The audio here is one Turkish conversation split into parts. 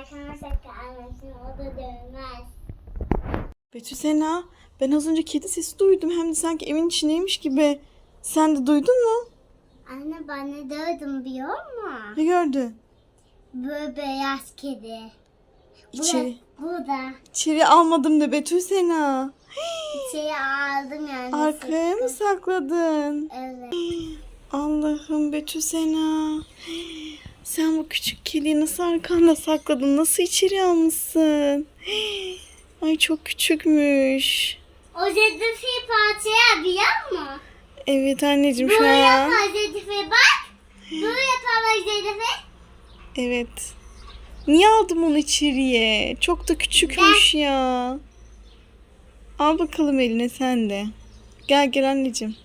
arkadaşlar gelmesin o da dövmez. Betül Sena ben az önce kedi sesi duydum. Hem de sanki evin içindeymiş gibi. Sen de duydun mu? Anne ben ne dövdüm biliyor musun? Ne gördün? Böyle beyaz kedi. Bu İçeri, Burada. içeri almadım de Betül Sena. İçeri aldım yani. Arkaya mı sakladın? Evet. Allah'ım Betül Sena. Sen bu küçük kediyi nasıl arkanda sakladın? Nasıl içeri almışsın? Ay çok küçükmüş. O zedifi parçaya biliyor musun? Evet anneciğim şu Böyle an. yapar zedifi bak. Böyle yapar zedifi. Evet. Niye aldım onu içeriye? Çok da küçükmüş ya. Al bakalım eline sen de. Gel gel anneciğim.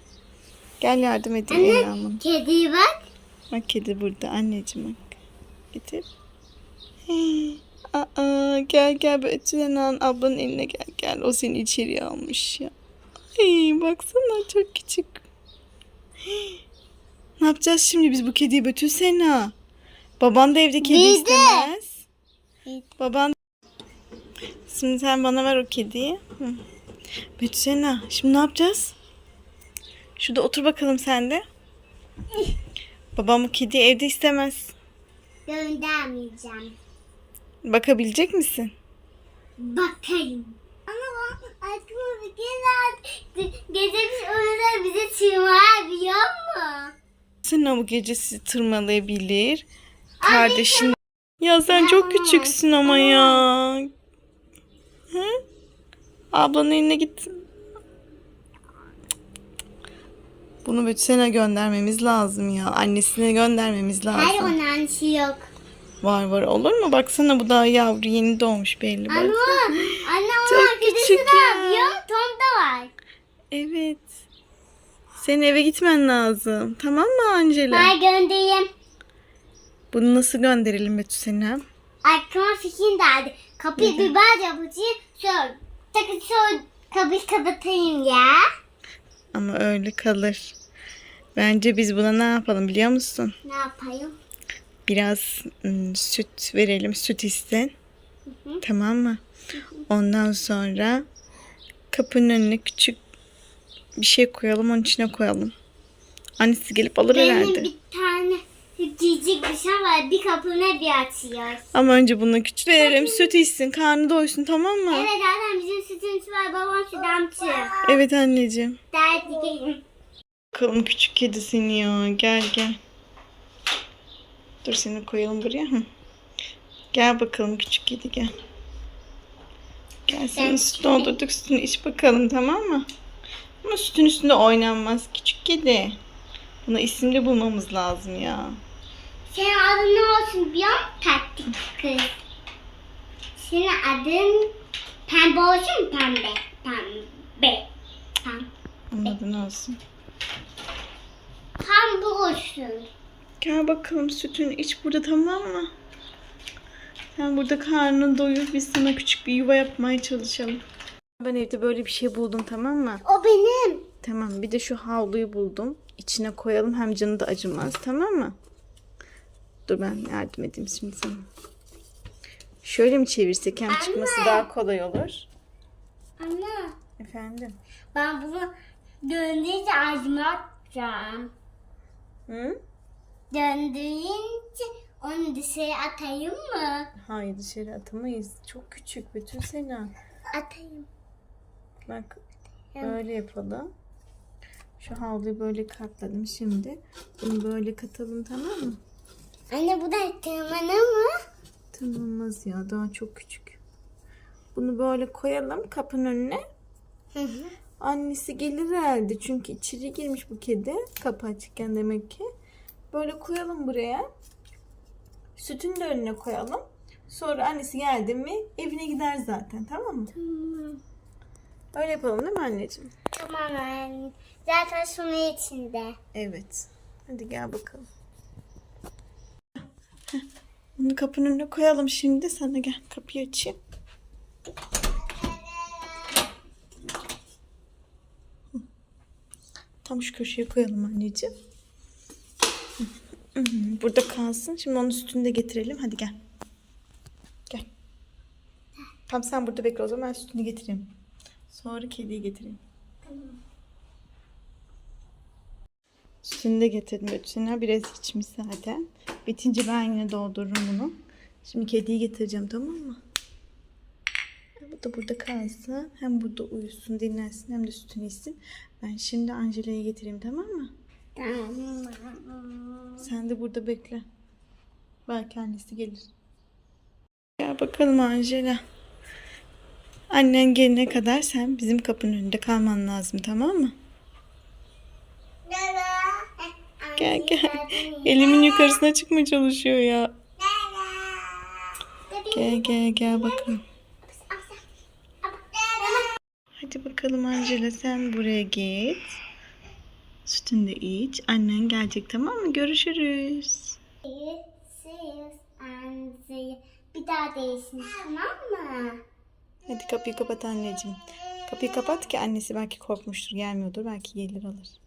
Gel yardım edeyim almana. Kediye bak. Bak kedi burada anneciğim bak. Getir. Hey, Aa, gel gel Betülen ablanın eline gel gel. O seni içeriye almış ya. Ay baksana çok küçük. Hey, Ne yapacağız şimdi biz bu kediyi Betül Sena? Baban da evde kedi Biz de. istemez. Baban Şimdi sen bana ver o kediyi. Hı. Betül Sena şimdi ne yapacağız? Şurada otur bakalım sen de. Babam bu kediyi evde istemez. Göndermeyeceğim. Bakabilecek misin? Bakayım. Ama ben aklıma bir gece bir oyunlar bize tırmalar biliyor musun? Sen bu gece sizi tırmalayabilir. Kardeşin. Ya sen çok küçüksün ama ya. Hı? Ablanın eline git. Bunu Betüsen'e göndermemiz lazım ya. Annesine göndermemiz Hayır lazım. onun annesi yok. Var var olur mu? Baksana bu daha yavru yeni doğmuş belli. Ama anne Çok onun arkadaşı küçük da ya. musun? Tom da var. Evet. Senin eve gitmen lazım. Tamam mı Angela? Ben göndereyim. Bunu nasıl gönderelim Betüsen'e? Aklıma fikir geldi. Kapıyı biber yapacağım. Şöyle. Takı şöyle kapıyı kapatayım ya. Ama öyle kalır. Bence biz buna ne yapalım biliyor musun? Ne yapayım? Biraz ım, süt verelim. Süt isten. Tamam mı? Ondan sonra kapının önüne küçük bir şey koyalım. Onun içine koyalım. Annesi gelip alır Benim herhalde. bir tane şey var. Bir kapını bir açıyor. Ama önce bunu küçük verelim. Süt içsin. Karnı doysun tamam mı? Evet zaten bizim sütümüz var. Babam sütümcü. Evet anneciğim. Derdi gelin. Bakalım küçük kedi seni ya. Gel gel. Dur seni koyalım buraya. Hı. Gel bakalım küçük kedi gel. Gel sana süt doldurduk sütünü iç bakalım tamam mı? Ama sütün üstünde oynanmaz küçük kedi. Buna isimli bulmamız lazım ya. Senin adın ne olsun biliyor musun? Tatlı kız. Senin adın pembe olsun mu pembe? Pembe. Pembe. Onun adı ne olsun? Pembe olsun. Gel bakalım sütünü iç burada tamam mı? Sen burada karnını doyur biz sana küçük bir yuva yapmaya çalışalım. Ben evde böyle bir şey buldum tamam mı? O benim. Tamam bir de şu havluyu buldum. İçine koyalım hem canı da acımaz tamam mı? Dur ben yardım edeyim şimdi sana. Şöyle mi çevirsek hem çıkması daha kolay olur. Anne Efendim? ben bunu döndürünce ağzıma atacağım. Hı? Döndürünce onu dışarı atayım mı? Hayır dışarı atamayız. Çok küçük bütün Sena. Atayım. Bak böyle yapalım. Şu havluyu böyle katladım şimdi. Bunu böyle katalım tamam mı? Anne bu da tırmanır mı? Tanınmaz ya daha çok küçük. Bunu böyle koyalım kapının önüne. Hı hı. Annesi gelir herhalde çünkü içeri girmiş bu kedi. Kapı açıkken demek ki. Böyle koyalım buraya. Sütün de önüne koyalım. Sonra annesi geldi mi evine gider zaten tamam mı? Tamam. Öyle yapalım değil mi anneciğim? Tamam anne. Zaten şunun içinde. Evet. Hadi gel bakalım. Heh, Bunu kapının önüne koyalım şimdi. Sen de gel kapıyı açayım. Tam şu köşeye koyalım anneciğim. Burada kalsın. Şimdi onun sütünü de getirelim. Hadi gel. Tamam sen burada bekle o zaman ben sütünü getireyim. Sonra kediyi getireyim. Sütünü de getirdim Betüş'üne. Biraz içmiş zaten. Bitince ben yine doldururum bunu. Şimdi kediyi getireceğim tamam mı? Bu da burada kalsın. Hem burada uyusun, dinlensin hem de sütünü içsin. Ben şimdi Angela'yı getireyim tamam mı? Tamam. Sen de burada bekle. Belki annesi gelir. Gel bakalım Angela. Annen gelene kadar sen bizim kapının önünde kalman lazım tamam mı? Gel gel. Elimin yukarısına çıkmaya çalışıyor ya. Gel gel gel bakalım. Hadi bakalım Angela sen buraya git. Sütünü de iç. Annen gelecek tamam mı? Görüşürüz. Bir daha değilsin tamam mı? Hadi kapıyı kapat anneciğim. Kapıyı kapat ki annesi belki korkmuştur gelmiyordur. Belki gelir alır.